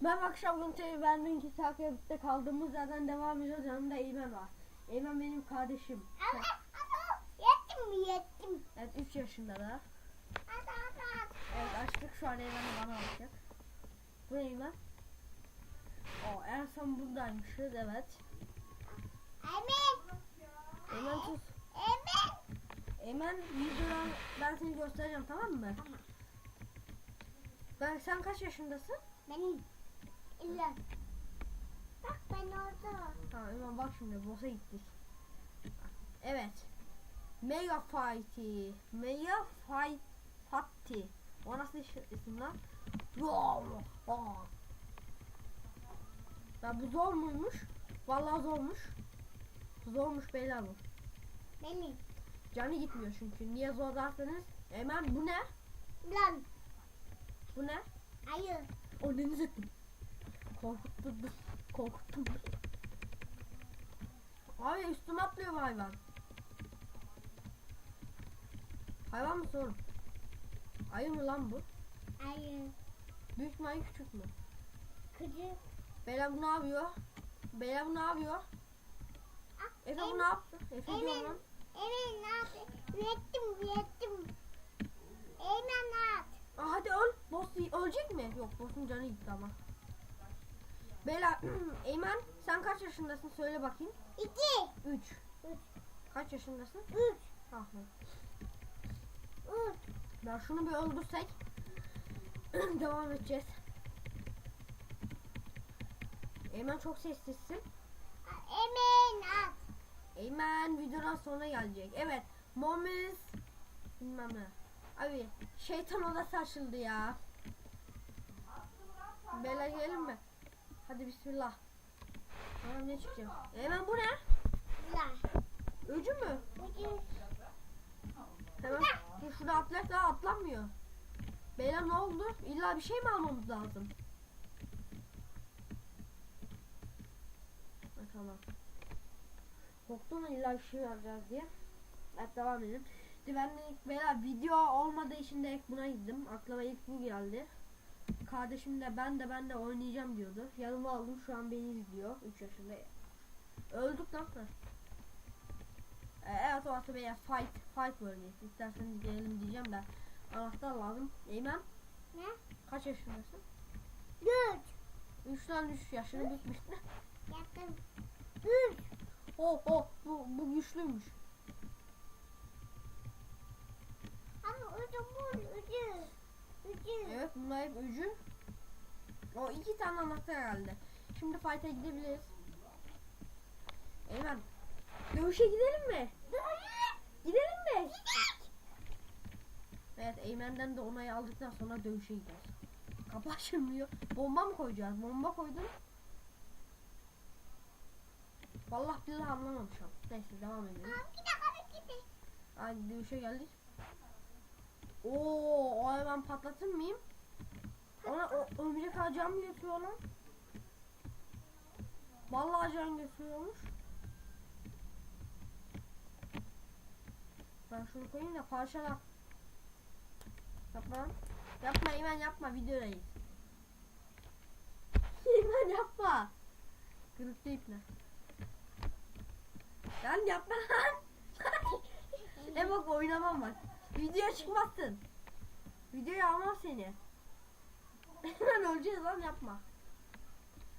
Ben akşam Gunte'yi ben dünkü takipte kaldığımız yerden devam ediyoruz. Yanımda Eymen var. Eymen benim kardeşim. Ama ama yettim mi yettim. Evet 3 yaşında da. Hadi hadi. Evet açtık şu an Eymen de bana bakacak. Bu Eymen? O en son buradaymışız evet. Emin. Eymen sus. Emin. Eymen videodan ben seni göstereceğim tamam mı? Tamam. Ben sen kaç yaşındasın? Benim. İlla. Bak ben orada. Tamam Eymen bak şimdi boss'a gittik. Evet. Mega Fighty. Mega Fight Fatty. O nasıl isim lan? Aa. Ya bu zor muymuş? Vallahi zormuş. Zormuş beyler bu. Benim. Canı gitmiyor çünkü. Niye zor derseniz. Hemen bu ne? Lan. Bu ne? Hayır. O deniz ettim. Korkuttum. Korkuttum. Abi üstüme atlıyor hayvan. Hayvan mı sorun? Ayı mı lan bu? Hayır. Büyük mü ayı küçük mü? Kızı. Beyler bu ne yapıyor? Beyler bu ne yapıyor? Ah, Efe bu ne yaptı? Efe Emin. lan. Emin ne yaptı? Yettim yettim. Emin ne yaptı? Aa, hadi öl. Boss ölecek mi? Yok boss'un canı gitti ama. Beyler Eymen sen kaç yaşındasın söyle bakayım. İki. 3. Üç. Kaç yaşındasın? Üç. Ah. Üç. Ben şunu bir öldürsek devam edeceğiz. Eymen çok sessizsin. Emin at. Eymen videodan sonra gelecek. Evet. Momiz bilmem ne. Abi şeytan odası açıldı ya. Bela gelin mi? Hadi bismillah. Tamam ne çıkacak? Eymen bu ne? Öcü mü? Üç. Hemen dur şurada atlet daha atlanmıyor. Beyler ne oldu? İlla bir şey mi almamız lazım? Tamam. Korktum illa bir şey alacağız diye. Evet devam edelim. Ben de beyler video olmadığı için de ilk buna gittim. Aklıma ilk bu geldi. Kardeşim de ben de ben de oynayacağım diyordu. Yanıma aldım şu an beni izliyor. 3 yaşında. Öldük lan. Ee, Evet orası veya fight fight bölgesi. İsterseniz gelelim diyeceğim de anahtar lazım. Eymen Ne? kaç yaşındasın? Dört. 3 tane 3 yaşını bitmiş. Yattım. Üç. oh oh bu, bu güçlüymüş. Ama ucu bu ucu. Ucu. Bunlar hep öcü. O iki tane anahtar herhalde. Şimdi fight'a gidebiliriz. Eymen dövüşe gidelim mi? Gidelim mi? Evet Eymen'den de onayı aldıktan sonra dövüşe gideceğiz. Kapı açılmıyor. Bomba mı koyacağız? Bomba koydun. Vallahi billahi anlamamışım. Neyse devam edelim. Hadi dövüşe geldik. Oo, o hemen patlatır mıyım? Ona o örümcek mı götürüyor lan? Vallahi can götürüyormuş. Ben şunu koyayım da parçala. Yapma. Yapma İmen yapma videodayız. İmen yapma. Kırıktı ipne. Lan yapma lan. e bak oynamam bak. Videoya çıkmazsın. Videoya almam seni. Hemen öleceğiz lan yapma.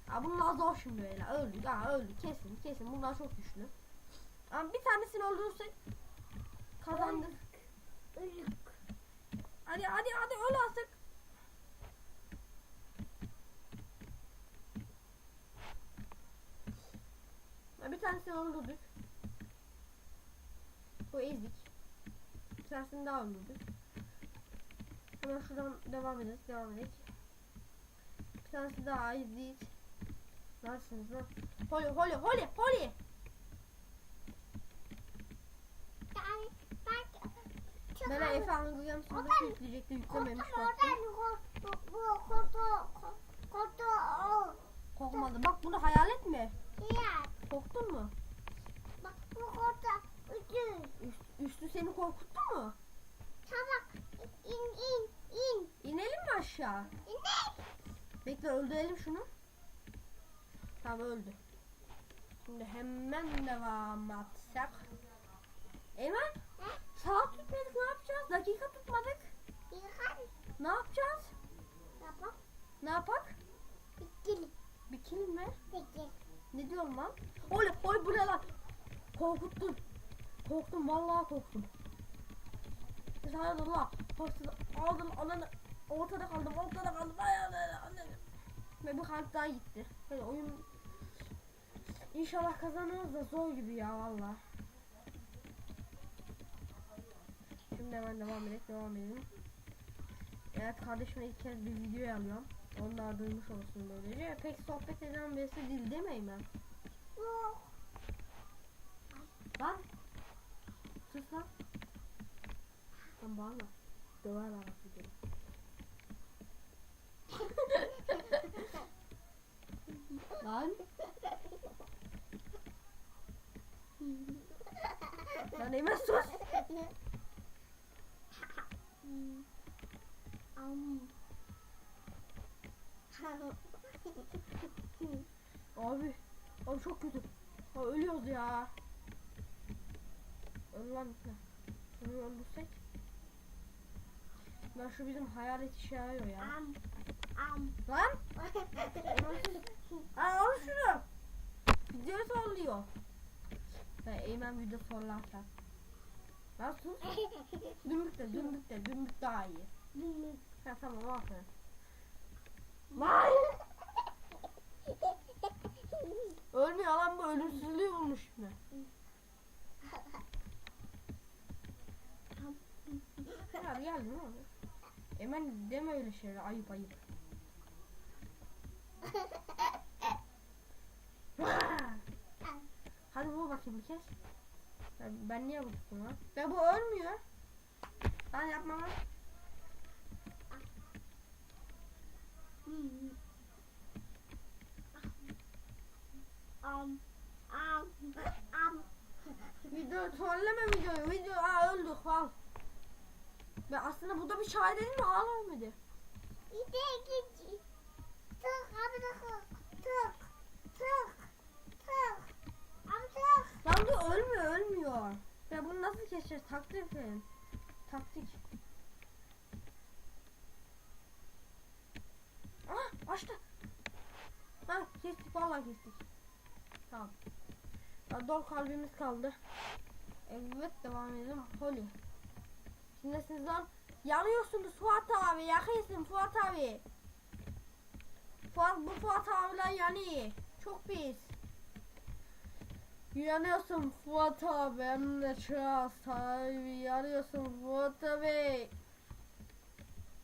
Ha bunlar zor şimdi böyle. Öldük ha öldük kesin kesin bunlar çok güçlü. Ama bir tanesini öldürürsek kazandık. Ucu. Hadi hadi hadi öl artık. Ha, Bir tanesini öldürdük. Bu ezik. Bir tanesini daha öldürdük. Hemen şuradan devam edelim. Devam edelim. Tanesi daha ezik. Neredesiniz lan? Holly Holly Holly Holly. Yani ben çok ağır- Efe Hunger Games'ı Oradan- yükleyecekti yüklememiş baktım. oradan korktu. Bu korktu. Korktu. O. Korkmadı. Bak bunu hayalet mi? Diğer. Korktun mu? Bak bu korktu. Ucu. Üst, üstü seni korkuttu mu? Tamam. İn in in. İnelim mi aşağı? İnek. Bekle öldürelim şunu. Tamam öldü. Şimdi hemen devam atsak. Eymen saat tutmadık ne yapacağız? Dakika tutmadık. Ne yapacağız? Yapalım. Ne yapak? İkili. Bir kill mi? Peki. Ne diyorum lan? Oy oy bu ne lan? Korkuttun. Korktum vallahi korktum. Sana da la. Hasta aldım ananı. Ortada kaldım ortada kaldım. Ve bir kalp daha gitti. Böyle oyun İnşallah kazanırız da zor gibi ya valla. Şimdi hemen devam edelim devam edelim. Evet kardeşime ilk kez bir video alıyorum. Onlar duymuş olsun böylece. Pek sohbet eden birisi değil Eymen? Yok. Lan. Sus lan. Lan bağırma. Döverler bak videoyu. Lan. Lan Eymen sus. Abi. Abi çok kötü. Abi ölüyoruz ya. Öl lan. Şunu öldürsek. Ben şu bizim hayalet işe yarıyor ya. Am. Am. Lan. Al şunu. Videoyu soruluyor. Ben Eymen video sorularken. Lan sus. Dümbük de dümbük de dümbük daha iyi. Ha tamam aferin. Lan. Ölmüyor lan bu ölümsüzlüğü bulmuş şimdi. Ya geldi ne oldu? Hemen deme öyle şeyler ayıp ayıp. Hadi vur bakayım bir kez. Ben, ben niye vurdum lan? Ya bu ölmüyor. Lan yapma lan. Am. Am. Am. Video trolleme videoyu. Video aa öldük al. Ben aslında burada bir çay dedim mi hala ölmedi. Tık. Abi. Tık. Tık. Tık. Abi tık. Lan dur ölmüyor ölmüyor. Ya bunu nasıl keseceğiz? Taktik efendim. Taktik. Ah açtı. Ha kestik vallahi kestik. Tamam. Ya dol kalbimiz kaldı. Evet devam edelim. Holly. Şimdi sizden yanıyorsunuz Fuat abi. Yakıyorsun Fuat abi. Fuat, bu Fuat abiler yanıyor. Çok pis. Yanıyorsun Fuat abi hem de çok abi yanıyorsun Fuat abi.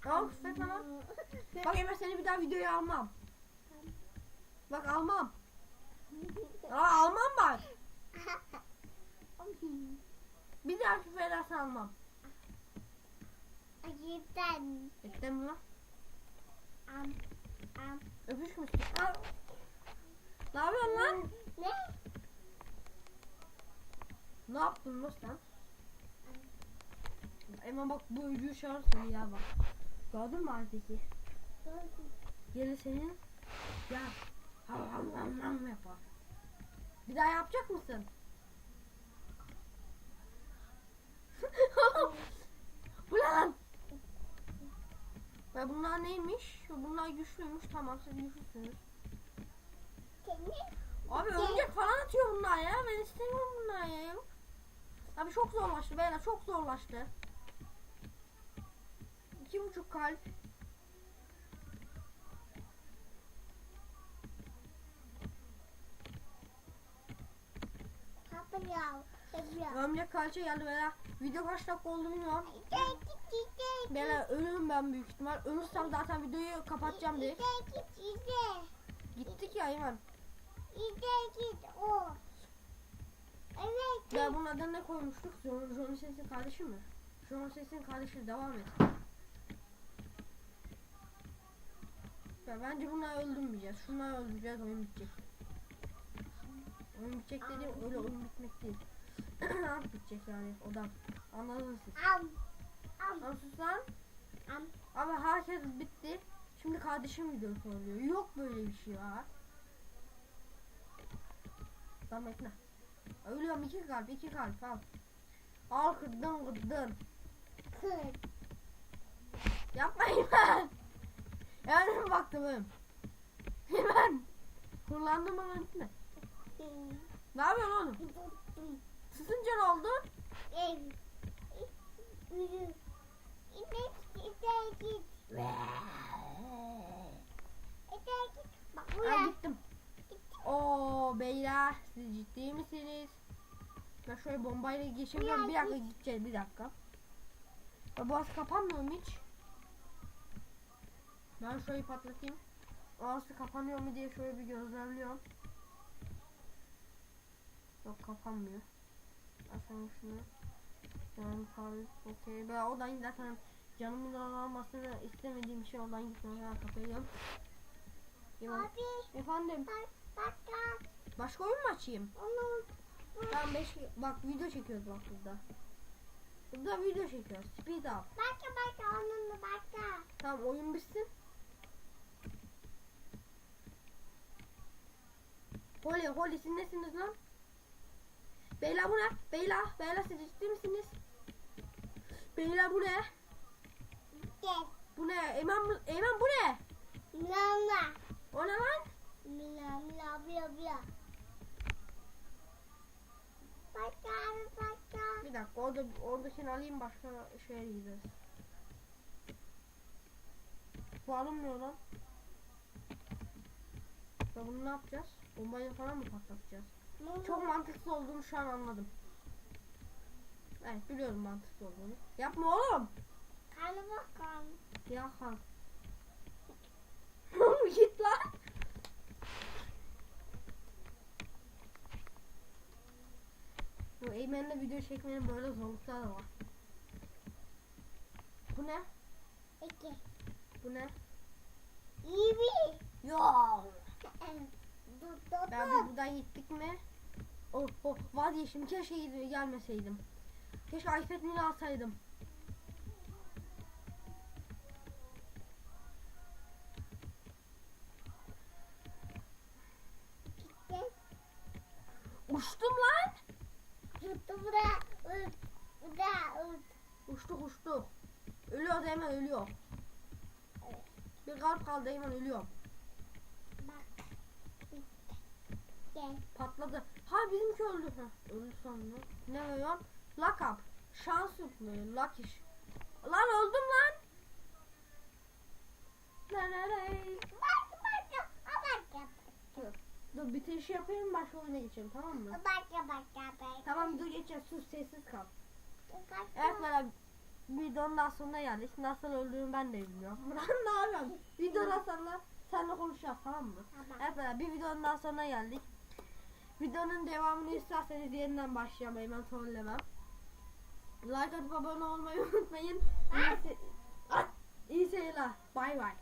Al küfretme lan. Bak Emre seni bir daha videoya almam. Bak almam. Aa, almam bak. Bir daha küfür edersen almam. Acıdan. Ettin mi lan? Am. Am. Ne yapıyorsun lan? Ne? Ne yaptın lan sen? Emre bak bu öcüğü çağır seni ya bak. Gördün mü Arteki? Geri senin ya ham ham ham ham yapar. Bir daha yapacak mısın? Bu ne lan? Ya bunlar neymiş? Bunlar güçlüymüş. Tamam siz güçlüsünüz. Abi örümcek falan atıyor bunlar ya. Ben istemiyorum bunlar ya. Abi çok zorlaştı beyler çok zorlaştı. İki buçuk kalp. Örümcek kalça geldi beyler. Video kaç dakika oldu bilmiyorum. Git. Beyler ölürüm ben büyük ihtimal. Ölürsem zaten videoyu kapatacağım git ide. Gittik ya hemen. İde git o. Evet. Ya bunun adını ne koymuştuk? John, John Ses'in kardeşi mi? John Ses'in kardeşi devam et. Ya bence bunları öldürmeyeceğiz. Şunları öldüreceğiz oyun bitecek. Oyun bitecek dediğim öyle oyun bitmek değil. Ant bitecek yani odan. Anladınız siz. Am. Am. Lan sus lan. Am. Abi herkes bitti. Şimdi kardeşim videosu oluyor. Yok böyle bir şey ya. Tamam bekle. Ölüyorum iki kalp iki kalp al. Al kırdın kırdın. Kır. Yapmayın ben. Yani baktım benim? Hemen. Kullandım ama gitme. Ne yapıyorsun oğlum? Susunca ne oldu? Ev. Yürü. İnek ite git. İte git. Bak Ben buraya. gittim. Oo beyler siz ciddi misiniz? Ben şöyle bombayla geçemiyorum. Bir dakika gideceğiz bir dakika. Ya boğaz kapanmıyor mu hiç? Ben şöyle patlatayım. Ağzı kapanıyor mu diye şöyle bir gözlemliyorum. Yok kapanmıyor. Açalım şunu. Canım tabi okey. Ben oradan zaten canımın almasını istemediğim şey oradan kapatıyorum. Yalan. Abi. Efendim Bak. Bak. bak. Başka oyun mu açayım? Onu. Tamam 5 bak video çekiyoruz bak burada. Burada video çekiyoruz. Speed up. Başka başka onun da başka. Tamam oyun bitsin. Holly, Holly siz nesiniz lan? Beyler bu ne? Beyler, beyler siz ciddi misiniz? Beyler bu ne? Gel. Bu ne? Eymen, Eymen bu ne? Mila. O ne lan? Mila mila mila mila. Bir dakika orada oradakini alayım başka şeye gideriz. Bu alınmıyor lan. Ya bunu ne yapacağız? Bombayı falan mı patlatacağız? Çok mantıksız olduğunu şu an anladım. Evet biliyorum mantıksız olduğunu. Yapma oğlum. Karnı bakalım. Ya. Oğlum git lan. Bu Eymen'le video çekmenin böyle zorlukları da var. Bu ne? İki. Bu ne? İyi bir. Yok. Ben bir buradan gittik mi? Oh, oh vazgeçtim. Keşke gid- gelmeseydim. Keşke iPad mini alsaydım. Ut. Uçtuk uçtuk. Ölüyor hemen ölüyor. Bir kalp kaldı hemen ölüyor. Bak. Gel. Patladı. Ha bizimki öldü. Heh, öldü sonra. Ne veriyor? Lock up. Şans yüklüyor. Lock iş. Lan öldüm lan. Dur bitiriş yapayım başka oyuna geçelim tamam mı? Bak bak bak. Tamam dur geçeceğiz sus sessiz kal. Evet bana videonun sonuna geldik. Nasıl öldüğümü ben de bilmiyorum. Ne yapıyorsun? Videodan sonra seninle konuşacağız tamam mı? Tamam. Evet bana bir videonun daha sonuna geldik. Videonun devamını isterseniz yeniden başlamayı ben trollemem. Like atıp abone olmayı unutmayın. İyi, se- iyi seyirler. Bay bay.